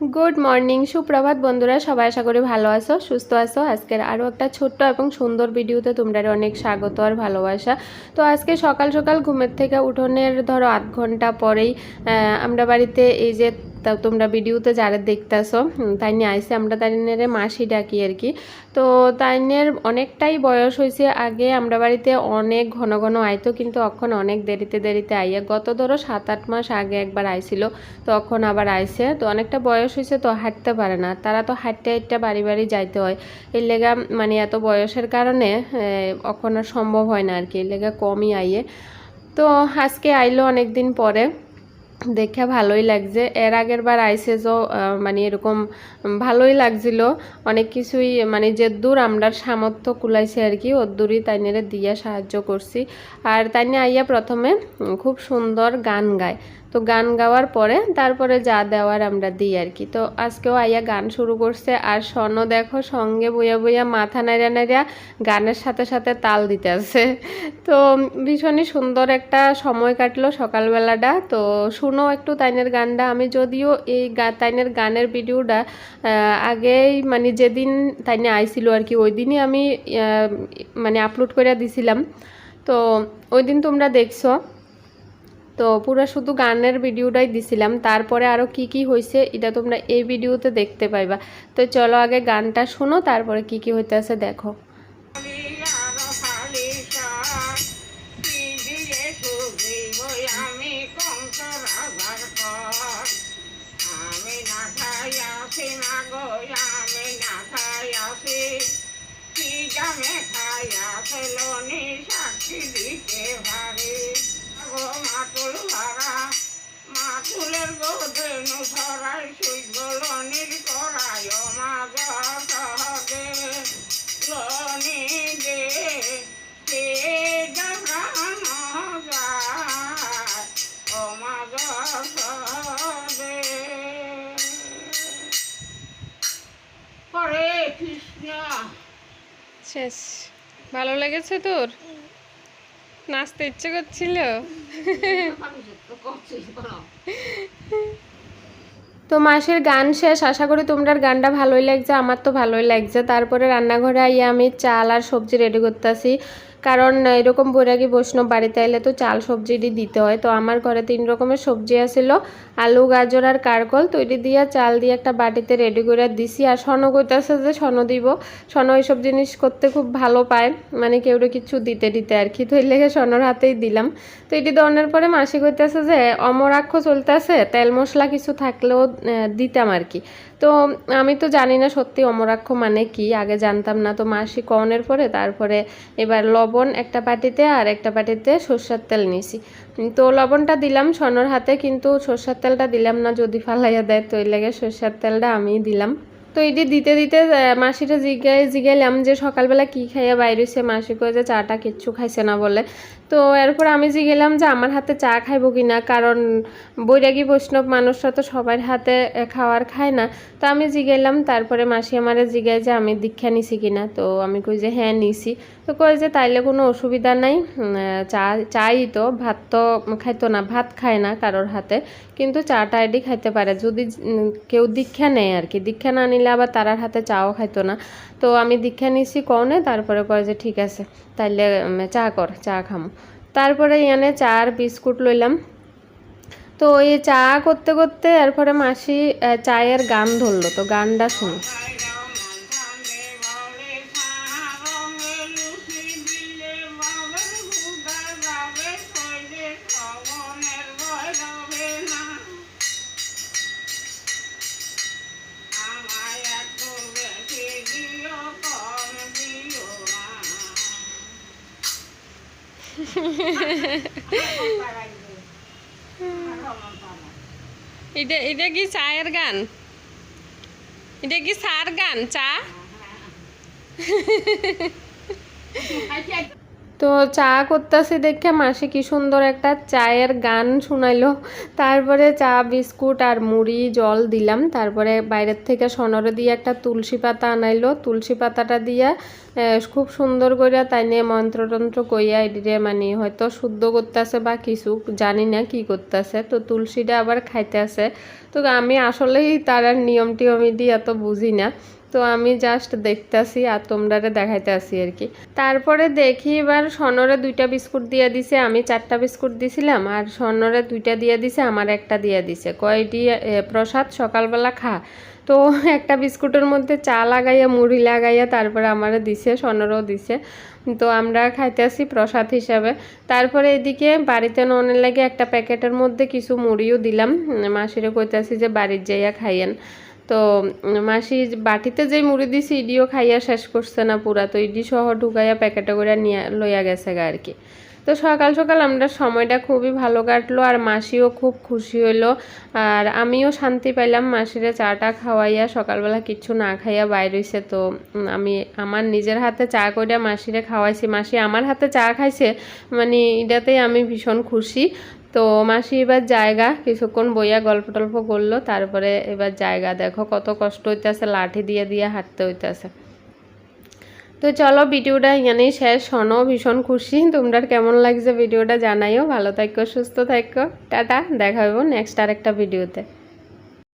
Good morning সুপ্রভাত বন্ধুরা। সবাই আশা করি ভালো আছো, সুস্থ আছো। আজকের আরও একটা ছোট্ট এবং সুন্দর ভিডিওতে তোমরা অনেক স্বাগত আর ভালোবাসা। তো আজকে সকাল সকাল ঘুমের থেকে উঠোনের ধরো আধ ঘণ্টা পরেই আমরা বাড়িতে এই যে তা তোমরা ভিডিওতে যারা দেখতেছো তাই নিয়ে আইসে। আমরা তাইনের মাসি ডাকি আর কি। তো তাইনের অনেকটাই বয়স হয়েছে। আগে আমরা বাড়িতে অনেক ঘন ঘন আইতো, কিন্তু এখন অনেক দেরিতে দেরিতে আইয়া, গত ধরো সাত আট মাস আগে একবার আইছিল, তখন আবার আইসে তো অনেকটা বয়স হয়েছে, তো হাঁটতে পারে না। তারা তো হাঁটতে হাঁটতে বাড়ি বাড়ি যাইতে হয়। এর লেগা মানে এত বয়সের কারণে এখন আর সম্ভব হয় না আর কি। এর লেগা কমই আইয়ে। তো আজকে আইলো অনেক দিন পরে। দেখে ভালোই লাগছে। এর আগের বার আইসে যে মানে এরকম ভালোই লাগছিল। অনেক কিছুই মানে যে দূর আমরা সামর্থ্য কুলাইছে আর কি, ওর দূরই তাইনেরে দিয়া সাহায্য করছি। আর তাইনে আইয়া প্রথমে খুব সুন্দর গান গায়। তো গান গাওয়ার পরে তারপরে যা দেওয়ার আমরা দিই আর কি। তো আজকেও আইয়া গান শুরু করছে আর স্বর্ণ দেখো সঙ্গে বইয়া বইয়া মাথা নাড়িয়া নাড়িয়া গানের সাথে সাথে তাল দিতে আছে। তো ভীষণই সুন্দর একটা সময় কাটলো সকালবেলাটা। তো শুনো একটু তাইনের গানটা। আমি যদিও এই তাইনের গানের ভিডিওটা আগেই মানে যেদিন তাইনে আইছিল আর কি ওই দিনই আমি মানে আপলোড করে দিছিলাম। তো ওই দিন তোমরা দেখছ। তো পুরো শুধু গানের ভিডিওটাই দিছিলাম। তারপরে আরও কি কি হয়েছে এটা তোমরা এই ভিডিওতে দেখতে পাইবা। তো চলো আগে গানটা শোনো, তারপরে কি কি হইতেছে দেখো। আমি কঙ্কর ভাড়া করায় মা লনি দে যায় ও মা হরে কৃষ্ণ শেষ। ভালো লেগেছে তোর? নাচতে ইচ্ছে করছিল? তো মাসের গান শেষ, আশা করি তোমরা গানটা ভালোই লাগছে, আমার তো ভালোই লাগছে। তারপরে রান্নাঘরে আইয়া আমি চাল আর সবজি রেডি করতেছি। কারণ এরকম বৈরাগী বৈষ্ণব বাড়িতে এলে তো চাল সবজিটি দিতে হয়। তো আমার ঘরে তিন রকমের সবজি আছিল, আলু, গাজর আর কারকল। তো এটি দিয়া চাল দিয়ে একটা বাটিতে রেডি করে দিছি। আর স্বর্ণ কইতাছে যে স্বর্ণ দিব। স্বর্ণ এইসব জিনিস করতে খুব ভালো পায়। মানে কেউ কিছু দিতে দিতে আর কি। তো এর লেগে স্বর্ণর হাতেই দিলাম। তো এটি দনের পরে মাসি কইতাছে যে, অমরাক্ষ চলতেছে, তেল মশলা কিছু থাকলেও দিতাম আর কি। তো আমি তো জানি না সত্যি অমরাক্ষ মানে কি, আগে জানতাম না তো মাসি কনের পরে তারপরে এবার লবণ একটা পাটিতে আর একটা পাটিতে সর্ষার তেল নিছি। তো লবণটা দিলাম স্বর্ণর হাতে কিন্তু সর্ষার তেলটা দিলাম না, যদি ফালাইয়া দেয় তো এই লেগে সর্ষের তেলটা আমি দিলাম। তো এটি দিতে দিতে মাসিটা জিজ্ঞাই জিজ্ঞাইলাম যে সকালবেলা কি খাইয়া বাইরেছে মাসি কয়ে যে চাটা কিচ্ছু খাইছে না বলে। তো এরপর আমি জিগেলাম যে আমার হাতে চা খাইবো কি না কারণ বৈরাগী বৈষ্ণব মানুষরা তো সবার হাতে খাওয়ার খায় না। তো আমি জিগেলাম তারপরে মাসি আমারে জিগায় যে আমি দীক্ষা নিছি কি না তো আমি কই যে হ্যাঁ নিছি। তো কই যে তাইলে কোনো অসুবিধা নাই চা, চাই তো, ভাত তো খাইতো না, ভাত খায় না কারোর হাতে। কিন্তু চাটা এডি খাইতে পারে, যদি কেউ দীক্ষা নেয় আর কি। দীক্ষা না নিলে আবার তারার হাতে চাও খাইতো না। তো আমি দীক্ষা নিছি কনে তারপরে কয় যে ঠিক আছে, তাইলে চা কর, চা খামো। তারপরে ইয়ানে চা আর বিস্কুট লইলাম। তো ওই চা করতে করতে এরপরে মাসি চায়ের গান ধরলো। তো গানটা শুনো। এটা এটা কি চায়ের গান এটা কি সার গান চা তো চা করতেছি দেখে মাসি কি সুন্দর একটা চায়ের গান শুনাইলো। তারপরে চা, বিস্কুট আর মুড়ি, জল দিলাম। তারপরে বাইরের থেকে সনরে দিয়ে একটা তুলসী পাতা আনাইলো। তুলসী পাতাটা দিয়া খুব সুন্দর করে তাই নিয়ে মন্ত্রতন্ত্র কইয়া এদিকে মানে হয়তো শুদ্ধ করতেছে বা কিছু, জানি না কি করতেছে। তো তুলসীটা আবার খাইতে আছে তো আমি আসলেই তার নিয়ম টিয়ম এত বুঝি না। তো আমি জাস্ট দেখতাছি আর তোমরারে দেখাইতে আসি আর কি। তারপরে দেখি এবার সনরে দুইটা বিস্কুট দিয়ে দিছে, আমি চারটা বিস্কুট দিছিলাম আর সনরে দুইটা দিয়ে দিছে, আমার একটা দিয়ে দিছে। কয়টি প্রসাদ, সকালবেলা খা। তো একটা বিস্কুটের মধ্যে চা লাগাইয়া, মুড়ি লাগাইয়া তারপরে আমারে দিছে সনরও দিছে। তো আমরা খাইতে আসি প্রসাদ হিসাবে। তারপরে এদিকে বাড়িতে ননের লাগে একটা প্যাকেটের মধ্যে কিছু মুড়িও দিলাম। মাসিরে কইতাছি যে বাড়ির যাইয়া খাইয়েন। তো মাসি বাটিতে যে মুড়ি দিছি, ইডিও খাইয়া শেষ করছে না পুরা। তো ইডি সহ ঢুকাইয়া প্যাকেটে করে নিয়ে লইয়া গেছে গা আর কি। তো সকাল সকাল আমরা সময়টা খুবই ভালো কাটলো আর মাসিও খুব খুশি হইল। আর আমিও শান্তি পাইলাম, মাসিরে চাটা খাওয়াইয়া সকালবেলা কিচ্ছু না খাইয়া বাইর হইছে। তো আমি আমার নিজের হাতে চা কইরা মাসিরে খাওয়াইছি। মাসি আমার হাতে চা খাইছে মানে এটাতেই আমি ভীষণ খুশি। তো মাসি এবার জায়গা, কিছুক্ষণ বইয়া গল্প টল্প করল, তারপরে এবার জায়গা। দেখো কত কষ্ট হইতেছে, লাঠি দিয়ে দিয়ে হাঁটতে হইতেছে। তো চলো ভিডিওটা এখানেই শেষ। শোনো, ভীষণ খুশি। তোমরা কেমন লাগছে ভিডিওটা জানাইও। ভালো থাকো, সুস্থ থাকো। টাটা, দেখা হইব নেক্সট আরেকটা ভিডিওতে।